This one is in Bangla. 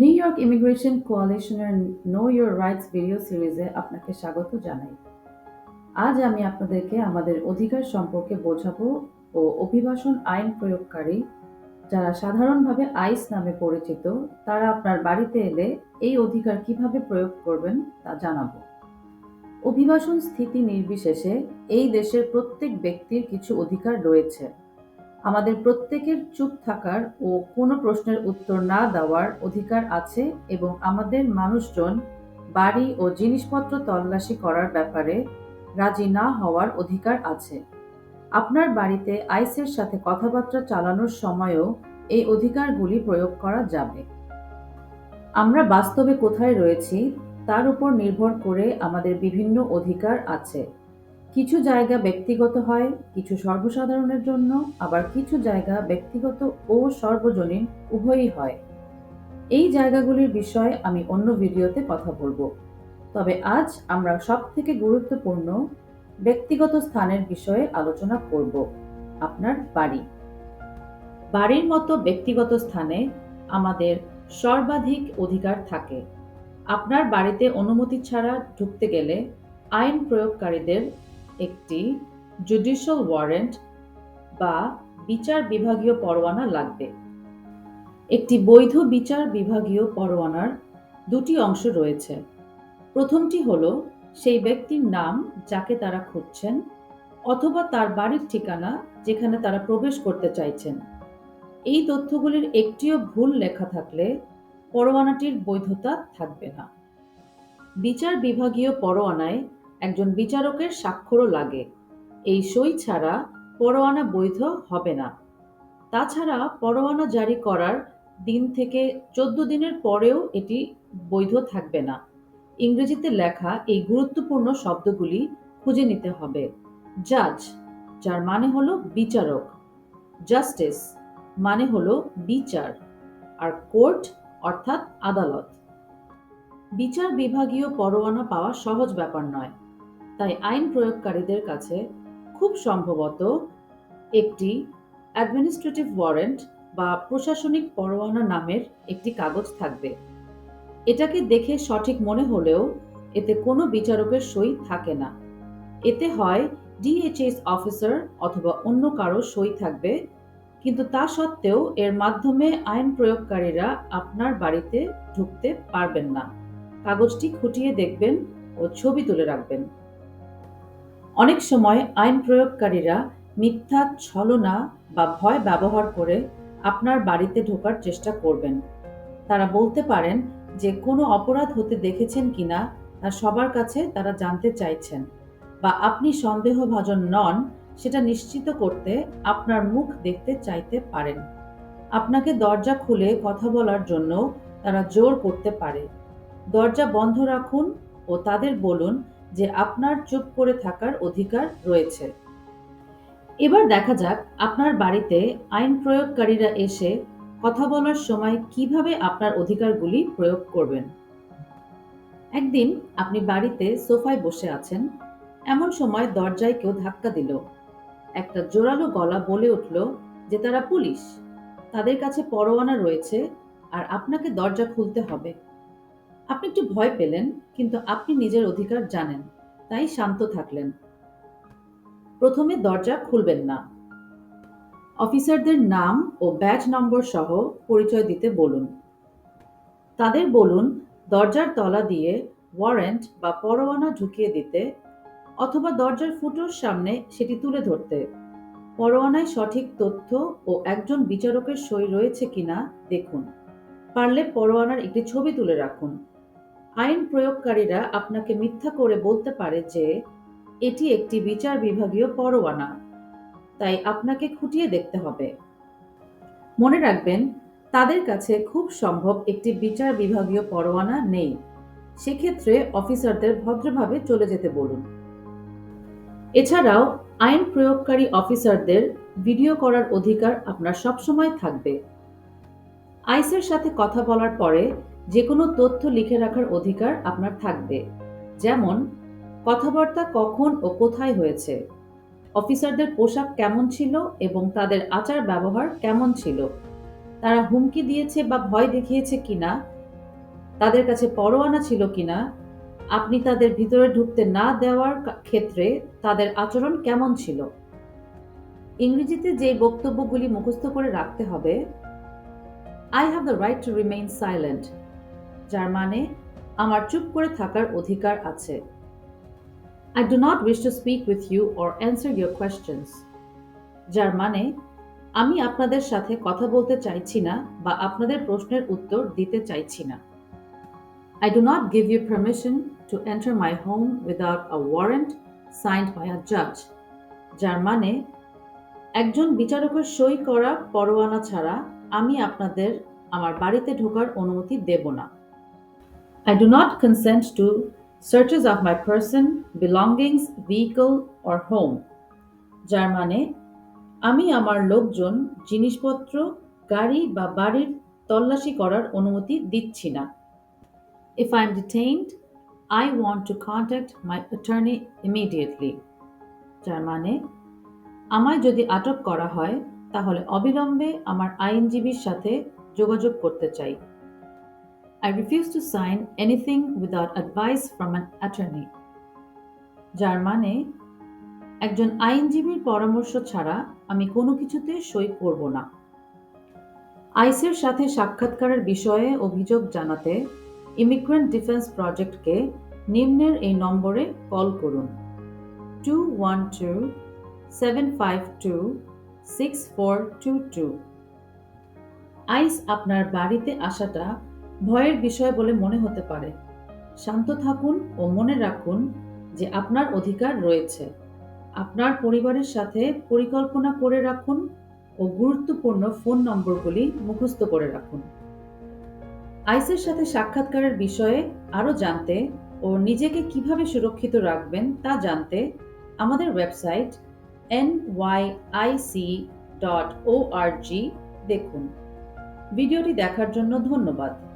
নিউ ইয়র্ক ইমিগ্রেশন কোয়ালিশনের নো ইয়োর রাইটস ভিডিও সিরিজে আপনাকে স্বাগত জানাই। আজ আমি আপনাদেরকে আমাদের অধিকার সম্পর্কে বোঝাবো ও অভিবাসন আইন প্রয়োগকারী যারা সাধারণভাবে আইস নামে পরিচিত, তারা আপনার বাড়িতে এলে এই অধিকার কীভাবে প্রয়োগ করবেন তা জানাব। অভিবাসন স্থিতি নির্বিশেষে এই দেশের প্রত্যেক ব্যক্তির কিছু অধিকার রয়েছে। আমাদের প্রত্যেকের চুপ থাকার ও কোনো প্রশ্নের উত্তর না দেওয়ার অধিকার আছে এবং আমাদের মানুষজন বাড়ি ও জিনিসপত্র তল্লাশি করার ব্যাপারে রাজি না হওয়ার অধিকার আছে। আপনার বাড়িতে আইসের সাথে কথাবার্তা চালানোর সময়ও এই অধিকারগুলি প্রয়োগ করা যাবে। আমরা বাস্তবে কোথায় রয়েছি তার উপর নির্ভর করে আমাদের বিভিন্ন অধিকার আছে। কিছু জায়গা ব্যক্তিগত হয়, কিছু সর্বসাধারণের জন্য, আবার কিছু জায়গা ব্যক্তিগত ও সর্বজনীন উভয়ই হয়। এই জায়গাগুলির বিষয়ে আমি অন্য ভিডিওতে কথা বলব। তবে আজ আমরা সব থেকে গুরুত্বপূর্ণ ব্যক্তিগত স্থানের বিষয়ে আলোচনা করব, আপনার বাড়ি। বাড়ির মতো ব্যক্তিগত স্থানে আমাদের সর্বাধিক অধিকার থাকে। আপনার বাড়িতে অনুমতি ছাড়া ঢুকতে গেলে আইন প্রয়োগকারীদের একটি জুডিশিয়াল ওয়ারেন্ট বা বিচার বিভাগীয় পরোয়ানা লাগবে। একটি বৈধ বিচার বিভাগীয় পরোয়ানার দুটি অংশ রয়েছে। প্রথমটি হল সেই ব্যক্তির নাম যাকে তারা খুঁজছেন অথবা তার বাড়ির ঠিকানা যেখানে তারা প্রবেশ করতে চাইছেন। এই তথ্যগুলির একটিও ভুল লেখা থাকলে পরোয়ানাটির বৈধতা থাকবে না। বিচার বিভাগীয় পরোয়ানায় একজন বিচারকের স্বাক্ষরও লাগে। এই সই ছাড়া পরোয়ানা বৈধ হবে না। তাছাড়া পরোয়ানা জারি করার দিন থেকে চোদ্দ দিনের পরেও এটি বৈধ থাকবে না। ইংরেজিতে লেখা এই গুরুত্বপূর্ণ শব্দগুলি খুঁজে নিতে হবে। জাজ, যার মানে হলো বিচারক। জাস্টিস মানে হলো বিচার। আর কোর্ট, অর্থাৎ আদালত। বিচার বিভাগীয় পরোয়ানা পাওয়া সহজ ব্যাপার নয়। তাই আইন প্রয়োগকারীদের কাছে খুব সম্ভবত একটি অ্যাডমিনিস্ট্রেটিভ ওয়ারেন্ট বা প্রশাসনিক পরোয়ানা নামের একটি কাগজ থাকবে। এটাকে দেখে সঠিক মনে হলেও এতে কোনো বিচারকের সই থাকে না। এতে হয় ডিএইচএস অফিসার অথবা অন্য কারও সই থাকবে, কিন্তু তা সত্ত্বেও এর মাধ্যমে আইন প্রয়োগকারীরা আপনার বাড়িতে ঢুকতে পারবেন না। কাগজটি খুঁটিয়ে দেখবেন ও ছবি তুলে রাখবেন। অনেক সময় আইন প্রয়োগকারীরা মিথ্যা ছলনা বা ভয় ব্যবহার করে আপনার বাড়িতে ঢোকার চেষ্টা করবেন। তারা বলতে পারেন যে কোনো অপরাধ হতে দেখেছেন কিনা তা সবার কাছে তারা জানতে চাইছেন বা আপনি সন্দেহভাজন নন সেটা নিশ্চিত করতে আপনার মুখ দেখতে চাইতে পারেন। আপনাকে দরজা খুলে কথা বলার জন্য তারা জোর করতে পারে। দরজা বন্ধ রাখুন ও তাদের বলুন যে আপনার চুপ করে থাকার অধিকার রয়েছে। এবার দেখা যাক আপনার বাড়িতে আইন প্রয়োগকারীরা এসে কথা বলার সময় কীভাবে আপনার অধিকারগুলি প্রয়োগ করবেন। একদিন আপনি বাড়িতে সোফায় বসে আছেন, এমন সময় দরজায় কেউ ধাক্কা দিল। একটা জোরালো গলা বলে উঠল যে তারা পুলিশ, তাদের কাছে পরোয়ানা রয়েছে আর আপনাকে দরজা খুলতে হবে। আপনি একটু ভয় পেলেন, কিন্তু আপনি নিজের অধিকার জানেন, তাই শান্ত থাকলেন। প্রথমে দরজা খুলবেন না। অফিসারদের নাম ও ব্যাচ নম্বর সহ পরিচয় দিতে বলুন। তাদের বলুন, দরজার তলা দিয়ে ওয়ারেন্ট বা পরোয়ানা ঢুকিয়ে দিতে অথবা দরজার ফুটোর সামনে সেটি তুলে ধরতে। পরোয়ানায় সঠিক তথ্য ও একজন বিচারকের সই রয়েছে কিনা দেখুন। পারলে পরোয়ানার একটি ছবি তুলে রাখুন। আইন প্রয়োগকারীরা আপনাকে মিথ্যা করে বলতে পারে যে, এটি একটি বিচার বিভাগীয় পরোয়ানা, তাই আপনাকে খুঁটিয়ে দেখতে হবে। মনে রাখবেন, তাদের কাছে খুব সম্ভব একটি বিচার বিভাগীয় পরোয়ানা নেই। সেক্ষেত্রে অফিসারদের ভদ্রভাবে চলে যেতে বলুন। এছাড়াও, আইন প্রয়োগকারী অফিসারদের ভিডিও করার অধিকার আপনার সবসময় থাকবে। আইসের সাথে কথা বলার পরে যে কোনো তথ্য লিখে রাখার অধিকার আপনার থাকবে। যেমন, কথাবার্তা কখন ও কোথায় হয়েছে, অফিসারদের পোশাক কেমন ছিল এবং তাদের আচার ব্যবহার কেমন ছিল, তারা হুমকি দিয়েছে বা ভয় দেখিয়েছে কিনা, তাদের কাছে পরোয়ানা ছিল কিনা, আপনি তাদের ভিতরে ঢুকতে না দেওয়ার ক্ষেত্রে তাদের আচরণ কেমন ছিল। ইংরেজিতে যে বক্তব্যগুলি মুখস্থ করে রাখতে হবে I have the right to remain silent যার মানে আমার চুপ করে থাকার অধিকার আছে। I do not wish to speak with you or answer your questions যার মানে আমি আপনাদের সাথে কথা বলতে চাইছি না বা আপনাদের প্রশ্নের উত্তর দিতে চাইছি না। I do not give you permission to enter my home without a warrant signed by a judge. যার মানে একজন বিচারকের সই করা পরোয়ানা ছাড়া আমি আপনাদের আমার বাড়িতে ঢোকার অনুমতি দেব না। I do not consent to searches of my person, belongings, vehicle or home. যার মানে আমি আমার লোকজন জিনিসপত্র গাড়ি বা বাড়ির তল্লাশি করার অনুমতি দিচ্ছি না If I am detained, I want to contact my attorney immediately. যার মানে আমায় যদি আটক করা হয় তাহলে অবিলম্বে আমার আইনজীবীর সাথে যোগাযোগ করতে চাই I refuse to sign anything without advice from an attorney. যার মানে একজন আইনজীবীর পরামর্শ ছাড়া আমি কোনো কিছুতে সই করব না। আইসের সাথে সাক্ষাৎকারের বিষয়ে অভিযোগ জানাতে ইমিগ্রেন্ট ডিফেন্স প্রজেক্টকে নিম্নের এই নম্বরে কল করুন। Two one two seven five two six four two two ICE আপনার বাড়িতে আসাটা ভয়ের বিষয় বলে মনে হতে পারে। শান্ত থাকুন ও মনে রাখুন যে আপনার অধিকার রয়েছে। আপনার পরিবারের সাথে পরিকল্পনা করে রাখুন ও গুরুত্বপূর্ণ ফোন নম্বরগুলি মুখস্থ করে রাখুন। আইসের সাথে সাক্ষাৎকারের বিষয়ে আরও জানতে ও নিজেকে কীভাবে সুরক্ষিত রাখবেন তা জানতে আমাদের website N Y dot O দেখুন। ভিডিওটি দেখার জন্য ধন্যবাদ।